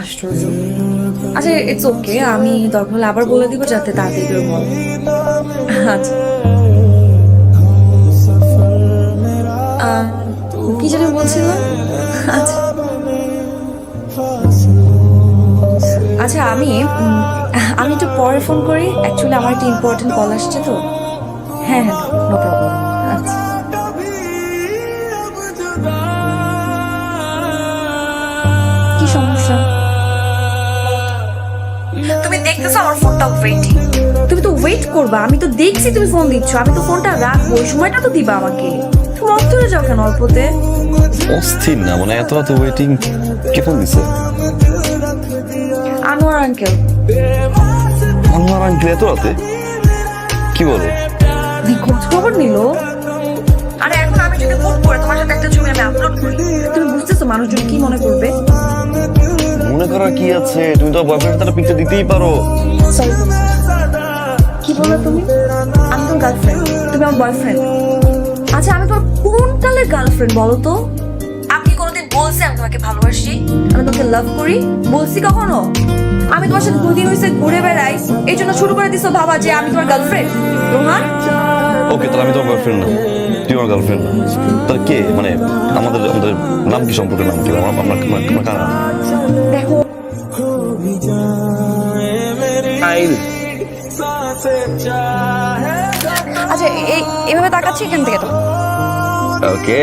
আশ্চর্য আচ্ছা it's okay আমি দরকার হলে আবার বলে দিব যাতে তাড়াতাড়ি বল। আচ্ছা। কি জানি বলছিলাম আচ্ছা। আচ্ছা আমি আমি একটু পরে ফোন করি। অ্যাকচুয়ালি আমার একটা ইম্পর্টেন্ট কল আসছে তো। হ্যাঁ হ্যাঁ নো প্রবলেম আচ্ছা। দেখতেছো আমার ফোনটা ওয়েটিং তুমি তো ওয়েট করবা আমি তো দেখছি তুমি ফোন দিচ্ছ আমি তো ফোনটা রাখব ওই সময়টা তো দিবা আমাকে। তুমি অফ করে যাও কেন অল্পতে? অস্থির না মানে এত এত ওয়েটিং কে ফোন দিছে? আনোয়ার আঙ্কেল আমার আঙ্কেল এত রাতে? কি বলে? খোঁজ খবর নিল? আরে এখন আমি যদি ফোন করে তোমার সাথে একটা ছবি আমি আপলোড করি তুমি বুঝতেছো মানুষজন কি মনে করবে? মনে করার কি আছে? তুমি তো বয়ফ্রেন্ড তারা পিকচার দিতেই পারো। কি বললে তুমি? আমি তোমার গার্লফ্রেন্ড তুমি আমার বয়ফ্রেন্ড আচ্ছা আমি তোমার কোন কালের গার্লফ্রেন্ড বলো তো? কি কোনোদিন বলছি আমি তোমাকে ভালোবাসি? আমি তোমাকে লাভ করি? বলছি কখনো? আমি তোমার সাথে দুদিন হয়েছে ঘুরে বেড়াই। এই জন্য শুরু করে দিছো বাবা যে আমি তোমার গার্লফ্রেন্ড রোহান? ওকে তাহলে আমি তোমার গার্লফ্রেন্ড না। তুই আমার গার্লফ্রেন্ড না। তাহলে কে? মানে আমাদের আমাদের নাম কি সম্পর্কে নাম কি? আমার আপনার আপনার কারা দেখো। আচ্ছা এই এভাবে তাকাচ্ছি এখান থেকে তো। ওকে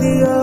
दिया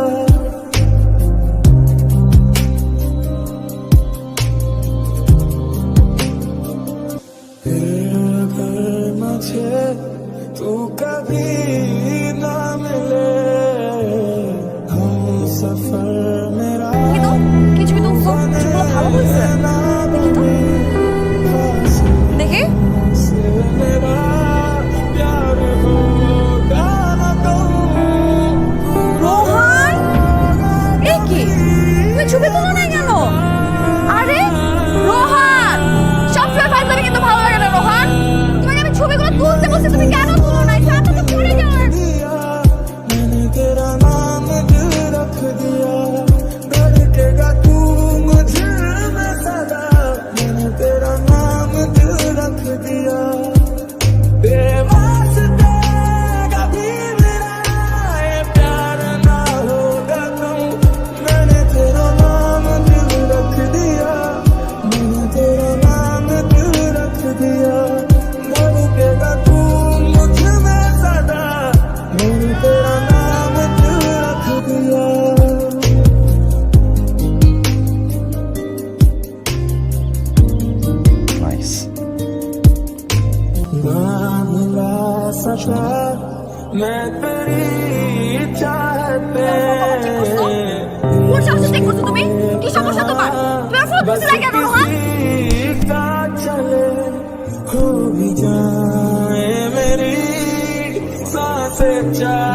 die.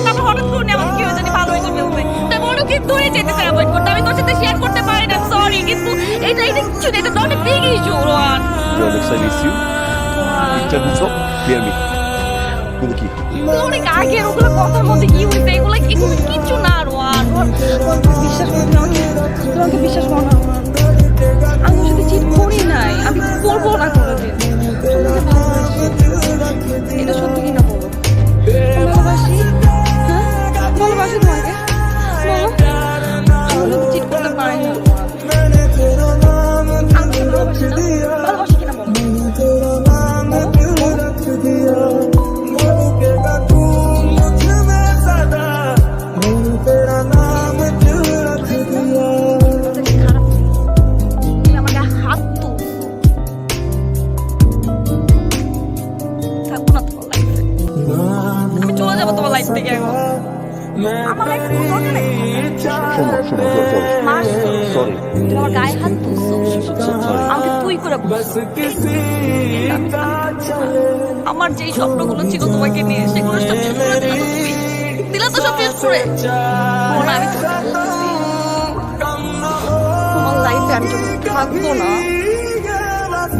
তারপর যেতে চাই অ্যাভয়েড করতে। আমি তোর সাথে শেয়ার করতে পারি না সরি কিন্তু এটা এটা কিছু না, এটা অনেক big issue Rohan I miss you. Picture বুঝো ক্লিয়ার মি কিন্তু কি? অনেক আগে ওগুলো কথার মধ্যে কি হয়েছে? এগুলো এগুলো কিছু না রোহান বিশ্বাস কর আমাকে তোমাকে বিশ্বাস করো না আমি সাথে চিট শোনো শোনো মারছো সরি তুমি আমার গায়ে হাত তুলছো আমাকে তুই করে বলছো। किसी का चले আমার যেই স্বপ্নগুলো ছিল তোমাকে নিয়ে সেগুলো সব শেষ করে দিলা তো তুমি দিলা তো সব শেষ করে শোন, আমি তোকে বলতেছি তোমার লাইফে আমি যখন থাকবো না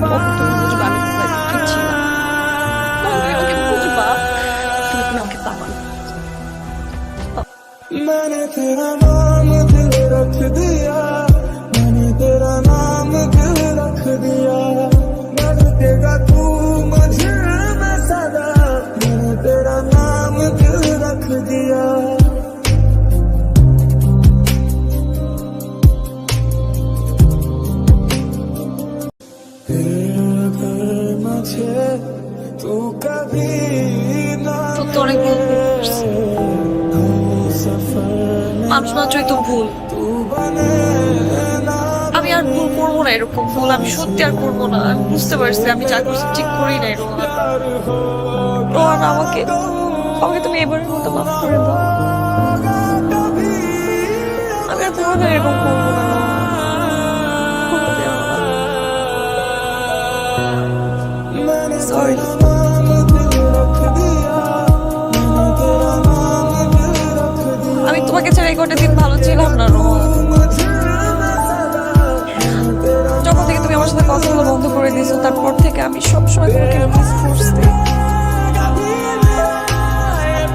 তখন তুমি বুঝবা আমি তোমার কি ছিলাম তখন তুমি আমাকে বুঝবা তুমি তুমি আমাকে পাবা না। मैंने तेरा नाम dedi. আমি আর ভুল করব না এরকম ভুল, আমি সত্যি আর করব না। আমি বুঝতে পারছি, আমি যা করছি ঠিক করি না এরকম। রোহান, আমাকে আমাকে তুমি এবারের মতো মাফ করে দাও। আমি আর কোনোদিন এরকম করব না। আমি তোমাকে ছাড়া এই কটা দিন ভালো ছিলাম না, রোহান। যখন থেকে তুমি আমার সাথে কথা বলা বন্ধ করে দিয়েছ, তারপর থেকে আমি সবসময় তোমাকে মিস করছি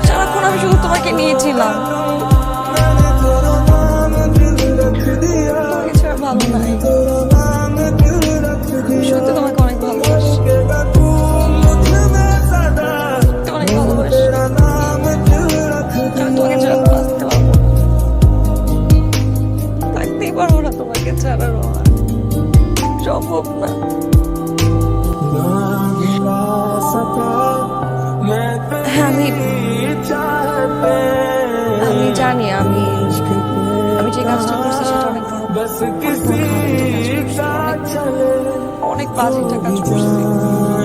সারাক্ষণ আমি শুধু তোমাকে নিয়েছিলাম। ভালো তোমাকে অনেক ভালোবাসি। তোমাকে ছাড়া সম্ভব না। আমি আমি জানি, আমি আমি যে কাজটা করছি সেটা অনেক অনেক বাজে একটা কাজ করছি।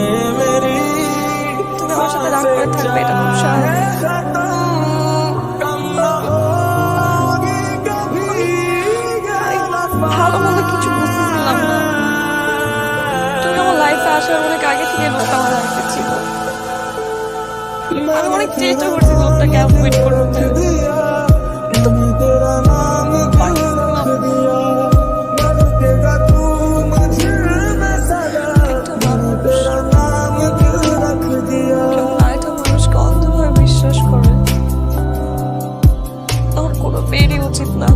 তখন কোনো মেয়েরই উচিত না।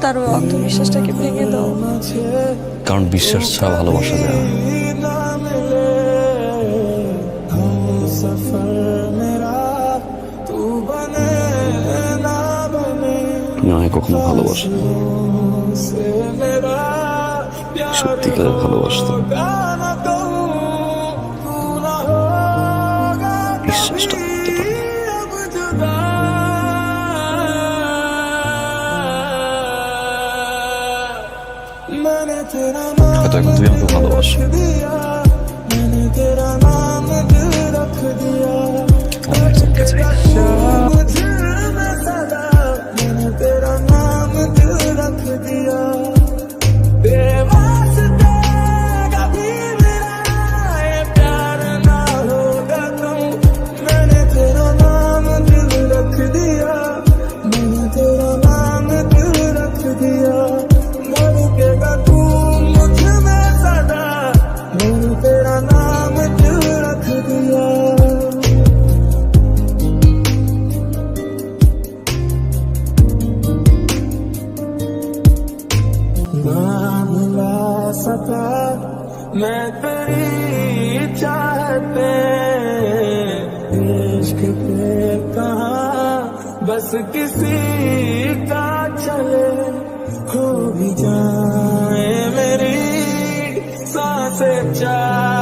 তার ওই অন্ধবিশ্বাসটাকে ভেঙে দাও। কারণ বিশ্বাস ছাড়া ভালোবাসা যায় আমায় কখনো ভালোবাসে। সত্যিকার ভালোবাসত। বিশ্বাসটা করতে পারি হয়তো এখন তুমি আমাকে ভালোবাসো। बस किसी का चले हो भी जाए मेरी साँसें चाह